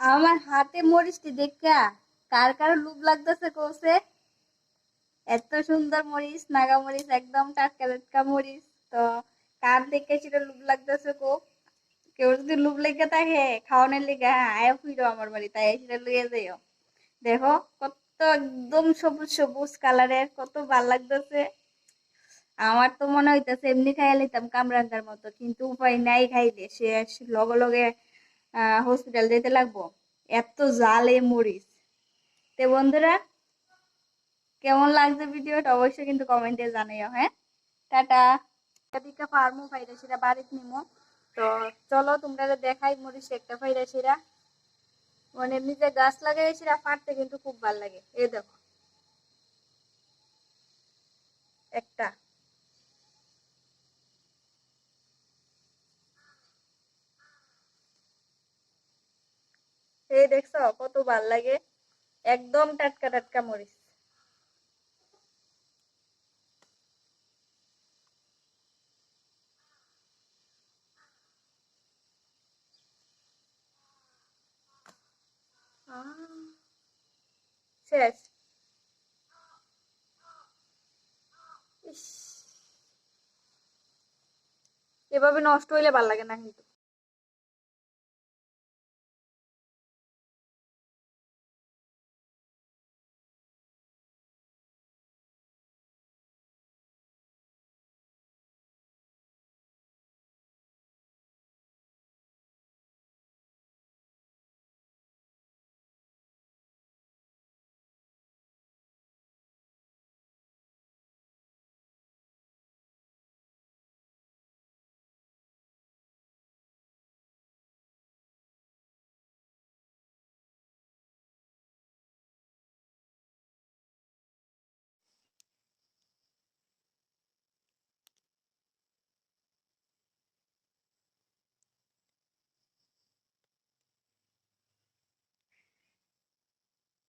আমার হাতে মরিচটি দেখা। কার কার লুভ লাগতেছে কৌছে এত সুন্দর মরিচ, নাগা মরিচ, একদম টাটকা টাটকা মরিচ। তো কার দেখে সেটা লুভ লাগতেছে কো? কেউ যদি লুভ লেগে থাকে খাওয়ানোর লেগে হ্যাঁ আয়া ফিরো আমার বাড়ি, তাই সেটা লইয়ে যাইও। দেখো, কত একদম সবুজ সবুজ কালারের, কত ভালো লাগতেছে। আমার তো মনে হইতেছে এমনি খাইয়া লইতাম কামরাঙ্গার মতো, কিন্তু উপায় নাই খাইলে। সে লগে লগে হসপিটাল যেতে লাগবো। এত জালে মরিচ। তে বন্ধুরা, কেমন লাগছে ভিডিওটা অবশ্যই কিন্তু কমেন্টে জানাইও হ্যাঁ? টাটা। এদিকে ফার্মও ফাইরা সেটা বাড়িতে নিমো। তো চলো তোমরা দেখাই মরিচ একটা ফাইরা সেরা মানে যে গাছ লাগাই সেটা ফাটতে কিন্তু খুব ভালো লাগে। এই দেখো। একটা। এই দেখছ, কত ভালো লাগে। একদম টাটকা টাটকা মরিচ। শেষ। এভাবে নষ্ট হইলে ভালো লাগে না কিন্তু।